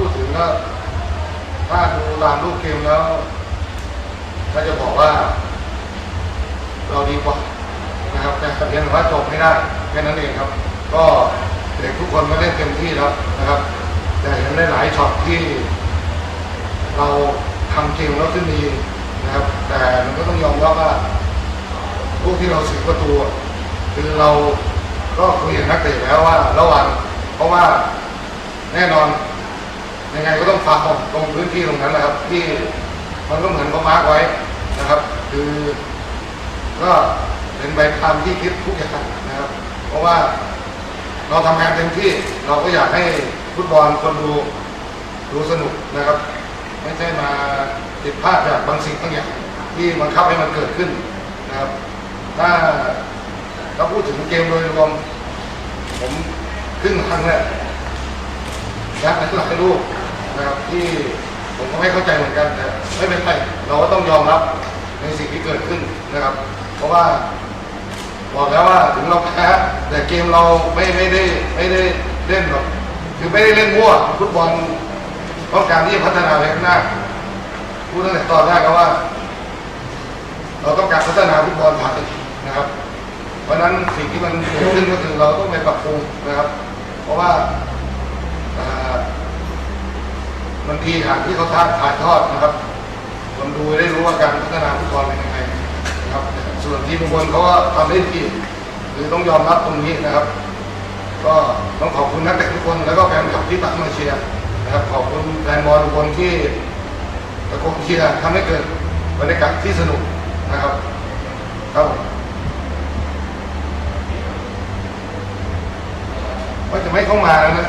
พูดถึงก็ถ้าดูตามรูปเกมแล้วก็จะบอกว่า เราดีกว่านะครับแต่เพียงแต่ว่าจบไม่ได้แค่นั้นเองครับ ก็เด็กทุกคนก็เล่นเต็มที่แล้วนะครับ แต่เห็นได้หลายช็อตที่ เราทำเกมแล้วขึ้นดีนะครับ แต่มันก็ต้องยอมรับว่าพวกที่เราเสียประตูอะคือเราก็คุยกับนักเตะแล้วว่าระหว่างเพราะว่าแน่นอน ยังไงก็ต้องฝากตรงพื้นที่ตรงนั้นนะครับ ที่มันก็เหมือนเขามาร์กไว้นะครับ คือ ก็เป็นไปตามที่คิดทุกอย่างนะครับ เพราะว่าเราทำงานเต็มที่เราก็อยากให้ฟุตบอลคนดูดูสนุกนะครับ ไม่ใช่มาผิดพลาดจากบางสิ่งบางอย่างที่บังคับให้มันเกิดขึ้นนะครับ ถ้าเราพูดถึงเกมโดยรวมผมครึ่งครั้งแรกยักษ์หลายลูก นะครับที่ผมก็ไม่เข้าใจเหมือนกันแต่ไม่เป็นไรเราก็ต้องยอมรับในสิ่งที่เกิดขึ้นนะครับ เพราะว่าบอกแล้วว่าถึงเราแพ้แต่เกมเราไม่ไม่ได้ไม่ได้เล่นแบบคือไม่ได้เล่นมั่วฟุตบอลต้องการที่จะพัฒนาไปข้างหน้าพูดตั้งแต่ตอนแรกแล้วว่า เราต้องการพัฒนาฟุตบอลไทยนะครับ เพราะนั้นสิ่งที่มันเกิดขึ้นก็คือเราต้องไปปรับปรุงนะครับ เพราะว่า บางทีหากที่เขาท้าถ่ายทอดนะครับคนดูได้รู้ว่าการพัฒนาฟุตบอลเป็นยังไงนะครับ ส่วนที่บางคนเขาก็ทำได้ดีหรือต้องยอมรับตรงนี้นะครับ ก็ต้องขอบคุณนักเตะทุกคน แล้วก็แฟนคลับที่ตักมาเชียร์นะครับ ขอบคุณแฟนบอลทุกคนที่ตะโกนเชียร์ทำให้เกิดบรรยากาศที่สนุกนะครับครับว่าจะไม่เข้ามาแล้วนะ